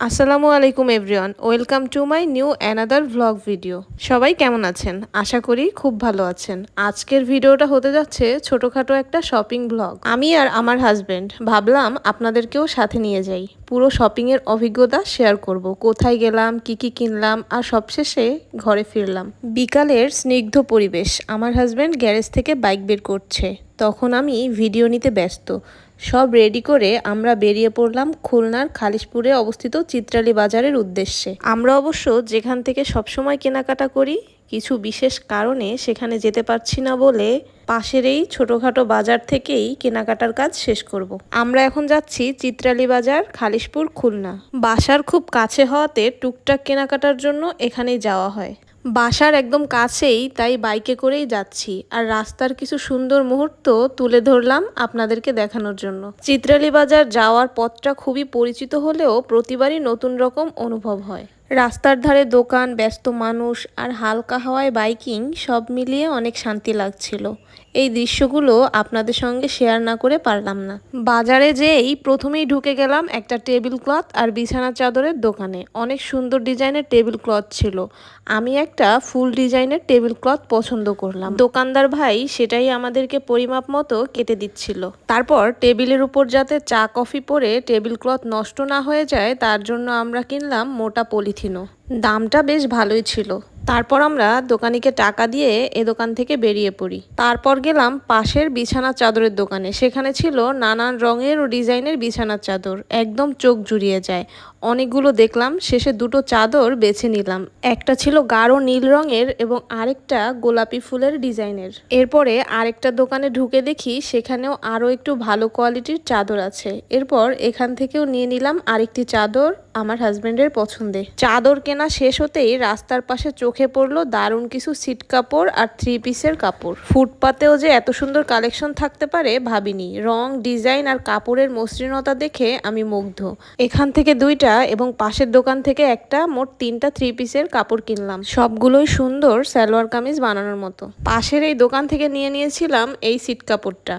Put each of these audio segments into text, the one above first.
আসসালামু আলাইকুম everyone, welcome to my new another vlog video সবাই কেমন আছেন? আশা করি খুব ভালো আছেন। আজকের ভিডিওটা হতে যাচ্ছে ছোটোখাটো একটা শপিং ব্লগ আমি আর আমার হাজবেন্ড ভাবলাম আপনাদেরকেও সাথে নিয়ে যাই। পুরো শপিংয়ের অভিজ্ঞতা শেয়ার করব। কোথায় গেলাম, কি কি কিনলাম, আর সবশেষে ঘরে ফিরলাম। বিকালের স্নিগ্ধ পরিবেশ। আমার হাজব্যান্ড গ্যারেজ থেকে বাইক বের করছে। তখন আমি ভিডিও নিতে ব্যস্ত। সব রেডি করে আমরা বেরিয়ে পড়লাম খুলনার খালিশপুরে অবস্থিত চিত্রালী বাজারের উদ্দেশ্যে। আমরা অবশ্য যেখান থেকে সবসময় কেনাকাটা করি, কিছু বিশেষ কারণে সেখানে যেতে পারছি না বলে পাশের এই ছোটোখাটো বাজার থেকেই কেনাকাটার কাজ শেষ করব। আমরা এখন যাচ্ছি চিত্রালী বাজার, খালিশপুর, খুলনা। বাসার খুব কাছে হওয়াতে টুকটাক কেনাকাটার জন্য এখানেই যাওয়া হয়। বাসার একদম কাছেই, তাই বাইকে করেই যাচ্ছি। আর রাস্তার কিছু সুন্দর মুহূর্ত তুলে ধরলাম আপনাদেরকে দেখানোর জন্য। চিত্রালী বাজার যাওয়ার পথটা খুবই পরিচিত হলেও প্রতিবারই নতুন রকম অনুভব হয়। রাস্তার ধারে দোকান, ব্যস্ত মানুষ আর হালকা হাওয়ায় বাইকিং সব মিলিয়ে অনেক শান্তি লাগছিল। এই দৃশ্যগুলো আপনাদের সঙ্গে শেয়ার না করে পারলাম না। বাজারে যেই প্রথমেই ঢুকে গেলাম একটা টেবিল ক্লথ আর বিছানা চাদরের দোকানে। অনেক সুন্দর ডিজাইনের টেবিল ক্লথ ছিল। আমি একটা ফুল ডিজাইনের টেবিল ক্লথ পছন্দ করলাম। দোকানদার ভাই সেটাই আমাদেরকে পরিমাপ মতো কেটে দিচ্ছিল। তারপর টেবিলের উপর যাতে চা, কফি পরে টেবিল ক্লথ নষ্ট না হয়ে যায়, তার জন্য আমরা কিনলাম মোটা পলিথিনও দামটা বেশ ভালোই ছিল। তারপর আমরা দোকানিকে টাকা দিয়ে এ দোকান থেকে বেরিয়ে পড়ি। তারপর গেলাম পাশের বিছানার চাদরের দোকানে। সেখানে ছিল নানান রঙের ও ডিজাইনের বিছানার চাদর। একদম চোখ জুড়িয়ে যায়। অনেকগুলো দেখলাম, শেষে দুটো চাদর বেছে নিলাম। একটা ছিল গাঢ় নীল রঙের এবং আরেকটা গোলাপি ফুলের ডিজাইনের। এরপরে আরেকটা দোকানে ঢুকে দেখি সেখানেও আরও একটু ভালো কোয়ালিটির চাদর আছে। এরপর এখান থেকেও নিয়ে নিলাম আরেকটি চাদর আমার হাজব্যান্ডের পছন্দে চাদর কেনা শেষ হতেই রাস্তার পাশে চোখে পড়ল দারুণ কিছু সিট কাপড় আর থ্রি পিসের কাপড়। ফুটপাতেও যে এত সুন্দর কালেকশন থাকতে পারে, ভাবিনি। রং ডিজাইন আর কাপড়ের মসৃণতা দেখে আমি মুগ্ধ। এখান থেকে দুইটা এবং পাশের দোকান থেকে একটা, মোট তিনটা থ্রি পিসের কাপড় কিনলাম। সবগুলোই সুন্দর সালোয়ার কামিজ বানানোর মতো। পাশের এই দোকান থেকে নিয়ে নিয়েছিলাম এই সিট কাপড়টা।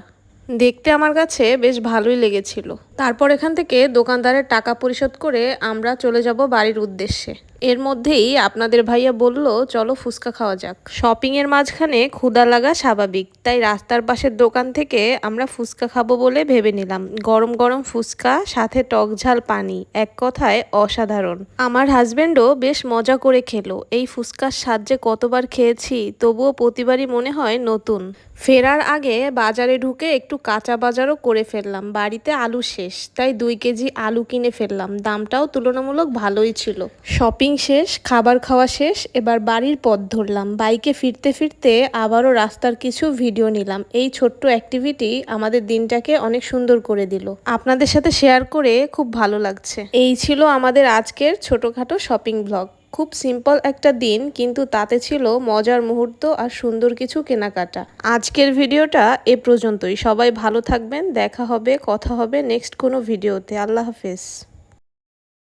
দেখতে আমার কাছে বেশ ভালোই লেগেছিল। তারপর এখান থেকে দোকানদারের টাকা পরিশোধ করে আমরা চলে যাব বাড়ির উদ্দেশ্যে। এর মধ্যেই আপনাদের ভাইয়া বলল, চলো ফুচকা খাওয়া যাক। শপিং এর মাঝখানে ক্ষুদা লাগা স্বাভাবিক, তাই রাস্তার পাশের দোকান থেকে আমরা ফুচকা খাব বলে ভেবে নিলাম। গরম গরম ফুচকা, সাথে টক ঝাল, পানি, এক কথায় অসাধারণ। আমার হাজবেন্ডও বেশ মজা করে খেলো। এই ফুচকার স্বাদ যে কতবার খেয়েছি, তবুও প্রতিবারই মনে হয় নতুন। ফেরার আগে বাজারে ঢুকে একটু কাঁচা বাজারও করে ফেললাম। বাড়িতে আলু শেষ, তাই দুই কেজি আলু কিনে ফেললাম। দামটাও তুলনামূলক ভালোই ছিল। শপিং শেষ, খাবার খাওয়া শেষ, এবার বাড়ির পথ ধরলাম। বাইকে ফিরতে ফিরতে আবারও রাস্তার কিছু ভিডিও নিলাম। এই ছোট্ট অ্যাক্টিভিটি আমাদের দিনটাকে অনেক সুন্দর করে দিল। আপনাদের সাথে শেয়ার করে খুব ভালো লাগছে। এই ছিল আমাদের আজকের ছোটোখাটো শপিং ব্লগ। খুব সিম্পল একটা দিন, কিন্তু তাতে ছিল মজার মুহূর্ত আর সুন্দর কিছু কেনাকাটা। আজকের ভিডিওটা এ পর্যন্তই। সবাই ভালো থাকবেন, দেখা হবে, কথা হবে নেক্সট কোনো ভিডিওতে। আল্লাহ হাফেজ।